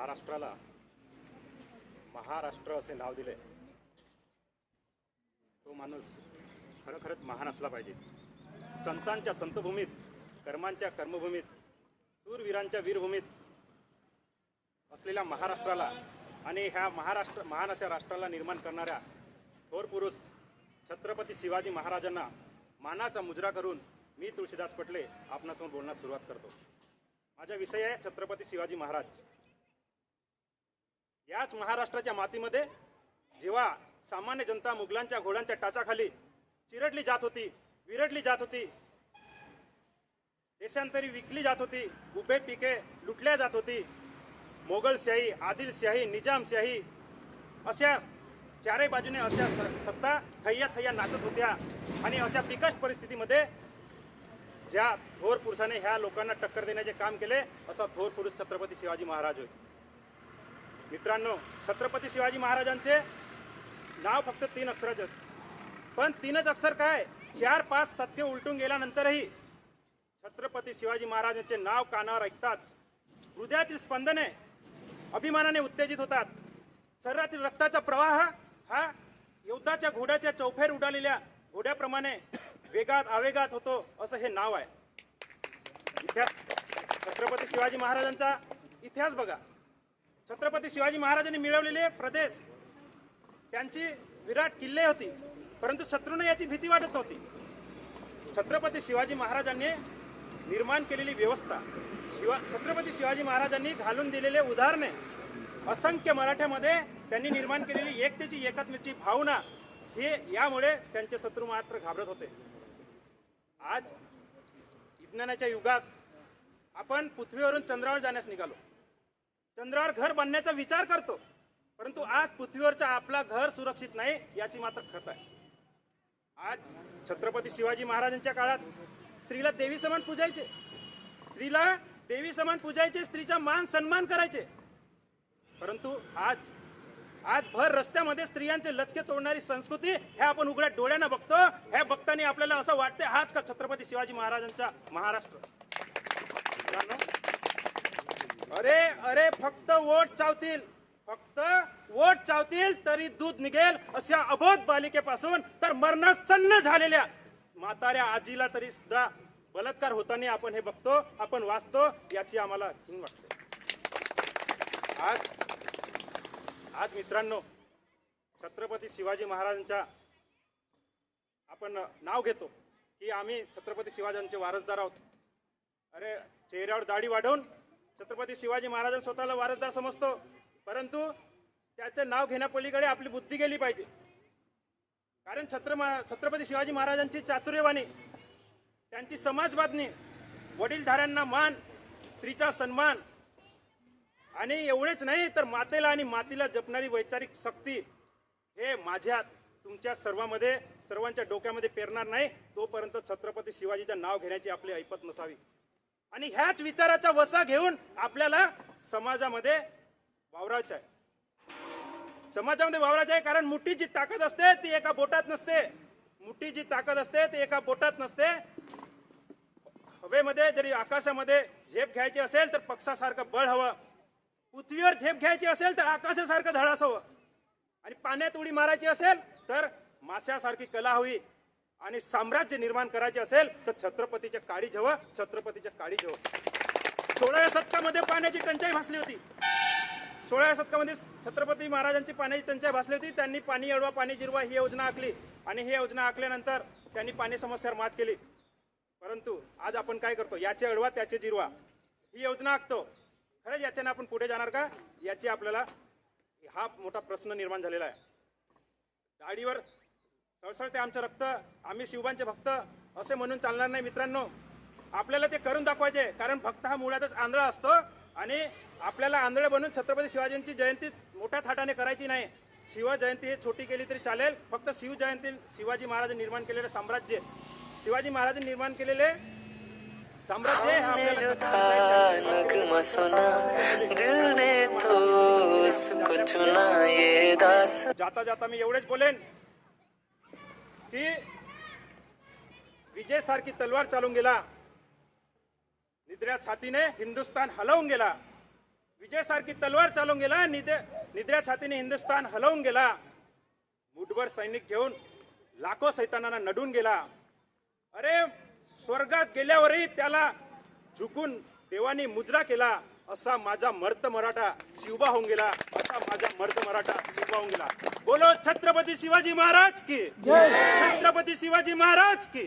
महाराष्ट्राला महाराष्ट्र असे नाव दिले तो माणूस खरोखरच महान असला पाहिजे. संतांच्या संतभूमीत कर्मांच्या कर्मभूमीत सूरवीरांच्या वीरभूमीत असलेल्या महाराष्ट्राला आणि ह्या महाराष्ट्र महान अशा राष्ट्राला निर्माण करणाऱ्या थोर पुरुष छत्रपती शिवाजी महाराजांना मानाचा मुजरा करून मी तुळशीदास पटले आपणासमोर बोलण्यास सुरुवात करतो. माझा विषय आहे छत्रपती शिवाजी महाराज. याच महाराष्ट्राच्या मातीमध्ये जेव्हा सामान्य जनता मुघलांच्या घोड्यांच्या टाचाखाली चिरडली जात होती विरडली जात होती देशांतरी विकली जात होती उभे पिके लुटल्या जात होती मोगलशाही आदिलशाही निजामशाही अशा चारही बाजूने अशा सत्ता थैया थैया नाचत होत्या. आणि अशा बिकट परिस्थितीमध्ये ज्या थोर पुरुषाने ह्या लोकांना टक्कर देण्याचे काम केले असा थोर पुरुष छत्रपती शिवाजी महाराज होय. मित्रांनो छत्रपती शिवाजी महाराजांचे नाव फक्त तीन अक्षराचे पण तीनच अक्षर काय? चार पाच सत्य उलटून गेल्यानंतरही छत्रपती शिवाजी महाराजांचे नाव कानावर ऐकताच हृदयातील स्पंदने अभिमानाने उत्तेजित होतात. शरीरातील रक्ताचा प्रवाह हा योद्धाच्या घोड्याच्या चौफेर उडालेल्या घोड्याप्रमाणे वेगात आवेगात होतो असं हे नाव आहे. इतिहास छत्रपती शिवाजी महाराजांचा इतिहास बघा. छत्रपती शिवाजी महाराजांनी मिळवलेले प्रदेश त्यांची विराट किल्ले होती परंतु शत्रूने याची भीती वाटत नव्हती. छत्रपती शिवाजी महाराजांनी निर्माण केलेली व्यवस्था शिवा छत्रपती शिवाजी महाराजांनी घालून दिलेले उदाहरणे असंख्य मराठ्यामध्ये त्यांनी निर्माण केलेली एकतेची एकात्मेची भावना हे यामुळे त्यांचे शत्रू मात्र घाबरत होते. आज विज्ञानाच्या युगात आपण पृथ्वीवरून चंद्रावर जाण्यास निघालो. चंद्रावर घर बांधण्याचा विचार करतो. परंतु आज पृथ्वीवरचा आपला घर सुरक्षित नाही याची मात्र खत आहे. आज छत्रपती शिवाजी महाराजांच्या काळात स्त्रीला देवी समान पूजायचे. स्त्रीला देवी समान पूजायचे स्त्रीचा मान सन्मान करायचे. परंतु आज आज भर रस्त्यामध्ये स्त्रियांचे लचके तोडणारी संस्कृती हे आपण उघड्या डोळ्यानं बघतो. हे बघताना आपल्याला असं वाटते हाच का छत्रपती शिवाजी महाराजांचा महाराष्ट्र? मित्रांनो, अरे अरे फक्त वोट चावतील. फक्त वोट चावतील तरी दूध निघेल अशा अबोध बालिकेपासून तर मरणासन्न झालेल्या म्हाताऱ्या आजीला तरी सुद्धा बलात्कार होताना आपण हे बघतो आपण वाचतो याची आम्हाला हिंग वाटते. आज आज मित्रांनो छत्रपती शिवाजी महाराजांच्या आपण नाव घेतो की आम्ही छत्रपती शिवाजांचे वारसदार आहोत. अरे चेहऱ्यावर दाढी वाढवून छत्रपती शिवाजी महाराजांना स्वतःला वारसदार समजतो. परंतु त्याचे नाव घेण्यापलीकडे आपली बुद्धी गेली पाहिजे. कारण छत्र छत्रपती शिवाजी महाराजांची चातुर्यवाणी त्यांची समाजबातमी वडीलधाऱ्यांना मान स्त्रीचा सन्मान आणि एवढेच नाही तर मातेला आणि मातीला जपणारी वैचारिक शक्ती हे माझ्या तुमच्या सर्वांमध्ये सर्वांच्या डोक्यामध्ये पेरणार नाही. तोपर्यंत छत्रपती शिवाजीचं नाव घेण्याची आपली ऐपत नसावी. आणि ह्याच विचाराचा वसा घेऊन आपल्याला समाजामध्ये वावरायचं आहे. समाजामध्ये वावरायचं आहे कारण मुठी जी ताकद असते ती एका बोटात नसते. मुठी जी ताकद असते ती एका बोटात नसते. हवेमध्ये जरी आकाशामध्ये झेप घ्यायची असेल तर पक्षासारखं बळ हवं. पृथ्वीवर झेप घ्यायची असेल तर आकाशासारखं धडास हवं. आणि पाण्यात उडी मारायची असेल तर माश्यासारखी कला हवी. आणि साम्राज्य निर्माण करायचे असेल तर छत्रपतीच्या काळी जेव्हा छत्रपतीच्या काळी जेव्हा. सोळाव्या शतकामध्ये पाण्याची टंचाई भासली होती. सोळाव्या शतकामध्ये छत्रपती महाराजांची पाण्याची टंचाई भासली होती. त्यांनी पाणी अडवा पाणी जिरवा ही योजना आखली. आणि ही योजना आखल्यानंतर त्यांनी पाणी समस्यावर मात केली. परंतु आज आपण काय करतो? याचे अडवा त्याचे जिरवा. ही योजना आखतो. खरंच याच्याने आपण पुढे जाणार का? याची आपल्याला हा मोठा प्रश्न निर्माण झालेला आहे. दाढीवर सळसळते आमचं रक्त आम्ही शिवबांचे भक्त असे म्हणून चालणार नाही मित्रांनो. आपल्याला ते करून दाखवायचे कारण भक्त हा मुळातच आंधळा असतो आणि आपल्याला आंधळे बनून छत्रपती शिवाजींची जयंती मोठ्या थाटाने करायची नाही. शिव जयंती ही छोटी केली तरी चालेल फक्त शिव जयंती शिवाजी महाराज निर्माण केलेले साम्राज्य. शिवाजी महाराज निर्माण केलेले साम्राज्य जाता जाता मी एवढेच बोलेन. की विजय सारखी तलवार चालून गेला. निद्र्या छातीने हिंदुस्थान हलवून गेला. विजयसारखी तलवार चालून गेला निद्र्या छातीने हिंदुस्थान हलवून गेला. मुठभर सैनिक घेऊन लाखो सैतानांना नडून गेला. अरे स्वर्गात गेल्यावरही त्याला झुकून देवानी मुजरा केला. असा माझा मर्त मराठा शिवबा होऊन गेला. असा माझा मर्त गेला बोलो छत्रपती शिवाजी महाराज की। छत्रपती शिवाजी महाराज की।